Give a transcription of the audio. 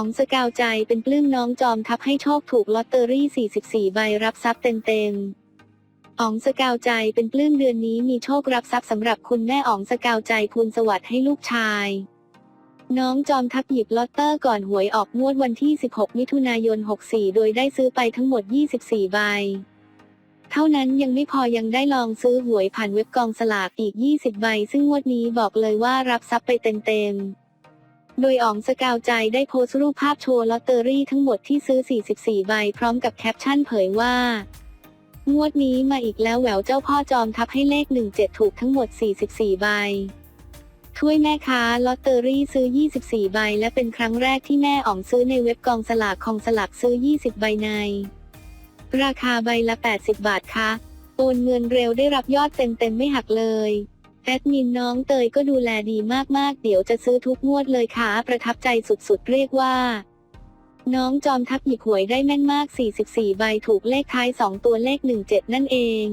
อ๋องสกาวใจเป็นปลื้มน้องจอมทัพให้โชคถูกลอตเตอรี่ 44 ใบรับทรัพย์เต็มๆอ๋องสกาวใจเป็นปลื้มเดือนนี้มีโชครับทรัพย์สำหรับคุณแม่อ๋องสกาวใจภูลสวัสดิ์ให้ลูกชาย น้องจอมทัพหยิบลอตเตอร์ก่อนหวยออกงวดวันที่ 16 มิถุนายน 64 โดยได้ซื้อไปทั้งหมด 24 ใบ เท่านั้นยังไม่พอยังได้ลองซื้อหวยผ่านเว็บกองสลากอีก 20 ใบ ซึ่งงวดนี้บอกเลยว่ารับทรัพย์ไปเต็มๆ โดยอ๋องสกาวใจได้โพสต์รูปภาพโชว์ลอตเตอรี่ทั้งหมดที่ซื้อ 44 ใบพร้อมกับแคปชั่นเผยว่า งวดนี้มาอีกแล้วแหววเจ้าพ่อจอมทัพให้เลข 17 ถูกทั้งหมด 44 ใบถ้วยแม่ค้าลอตเตอรี่ซื้อ 24 ใบ และเป็นครั้งแรกที่แม่อ๋องซื้อในเว็บกองสลากของสลากซื้อ 20 ใบใน ราคาใบละ 80 บาทค่ะ โอนเงินเร็วได้รับยอดเต็มๆไม่หักเลย แอดมินน้องเตยก็ดูแลดีมากๆ เดี๋ยวจะซื้อทุกงวดเลยค่ะประทับใจสุดๆ เรียกว่า น้องจอมทัพหยิบหวยได้แม่นมาก 44 ใบถูกเลขท้าย 2 ตัวเลข 17 นั่นเอง